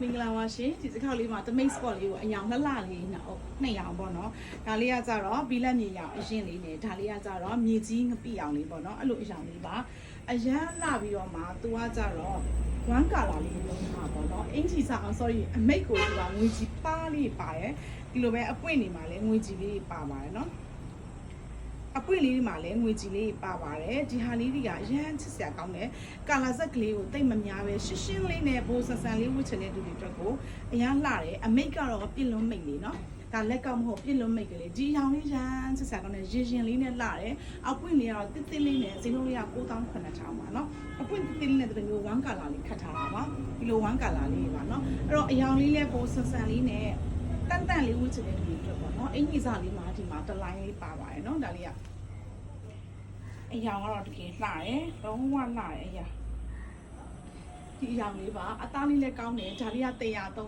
မင်္ဂလာပါရှင်ဒီတစ်ခေါက်လေးမှာတမိတ် spot လေးကိုအယောင်လှလှလေးနော်ဟုတ်နှစ်ရောင်ပေါ့နော်ဒါလေးကကြတော့ဘီလက်မြေရောင်အရင်လေးနဲ့ဒါလေးကကြတော့မြေကြီးငပိအောင်လေးပေါ့နော်အဲ့လိုအယောင်လေးပါအရန်လှပြီးတော့မှသူကကြတော့ဝမ်းကာလာလေးလုံးမှာပေါ့နော်အင်ဂျီစာအောင် sorry အမိတ်ကိုဒီကငွေကြီးပါလေးပါရဲ့ဒီလိုပဲအပွင့်နေမှာလဲငွေကြီးလေးပါပါတယ်နော် အပွင့်လေးတွေမှာလည်းငွေကြီးလေးပါပါတယ်ဒီဟာလေးတွေကအရန်ချစ်စရာကောင်းတယ်ကာလာဆက်ကလေးကိုတိတ်မများပဲရှင်းရှင်းလေးနဲ့ဘိုးဆန်ဆန်လေးဝှစ်ချင်တဲ့သူတွေအတွက်ကိုအရန်လှတယ်အမိတ်ကတော့ပြစ်လုံးမိတ်လေးနော်ဒါလက်ကောက်မဟုတ်ပြစ်လုံးမိတ်ကလေးဒီရောင်လေးရန်ချစ်စရာကောင်းတယ်ရင်ရင်လေးနဲ့လှတယ်အပွင့်လေးကတော့တစ်တစ်လေးနဲ့ဈေးနှုန်းလေးက9800ပါနော်အပွင့်တစ်တစ်လေးနဲ့ဒီလိုဝမ်ကာလာလေးခတ်ထားတာပါဒီလိုဝမ်ကာလာလေးပါနော်အဲ့တော့အရောင်လေးလည်းဘိုးဆန်ဆန်လေးနဲ့ တန်တန်လေးဝှချင်တဲ့လူတွေအတွက်ပေါ့နော်အင်ကြီးစားလေးမှာဒီမှာတလိုင်းလေးပါပါတယ်နော်ဒါလေးကအရာကတော့တကယ်လှတယ်လုံးဝလှတယ်အရာဒီအရာလေးပါအသားလေးလည်းကောင်းတယ်ဒါလေးက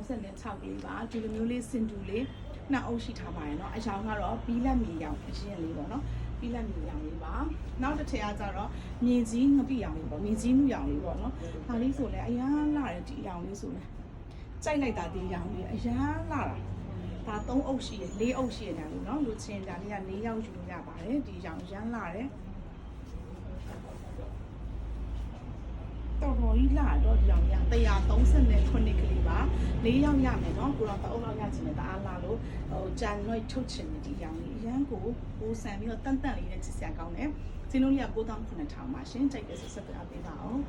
136လေးပါဒီလိုမျိုးလေးစင်တူလေးနှစ်အုပ်ရှိထားပါတယ်နော်အရာကတော့ဘီလက်မီရောင်အရင်လေးပေါ့နော်ပြလက်မြေရောင်လေးပါနောက်တစ်ထည်ကကြတော့မြေကြီးငပိရောင်လေးပေါ့မြေကြီးနုရောင်လေးပေါ့နော်ဒါလေးဆိုလဲအရန်လာတယ်ဒီရောင်လေးဆိုလဲကြိုက်လိုက်တာဒီရောင်လေးအရန်လာတာ ဒါ3အုပ်ရှိတယ်4အုပ်ရှိတယ်ဒါလေးเนาะလူချင်းဒါလေးက4ယောက်ယူလို့ရပါတယ်ဒီအယောင်အရန်လှတယ် တော်တော်ကြီးလာတော့ဒီအောင်ရ139ကလေးပါ၄ယောက်ရမယ်နော်ကိုတော့တအုပ်လောက်ရချင်တယ်တအားလာလို့ဟိုဂျန်နို့ထုတ်ချင်တယ်ဒီရောင်လေးအရန်ကိုကိုဆန်ပြီးတော့တန်တန်လေးနဲ့ချစ်စရာကောင်းတယ်စင်းလုံးကြီးက9900ပါရှင်ကြိုက်တယ်ဆက်ဆက်ပြပေးပါအောင်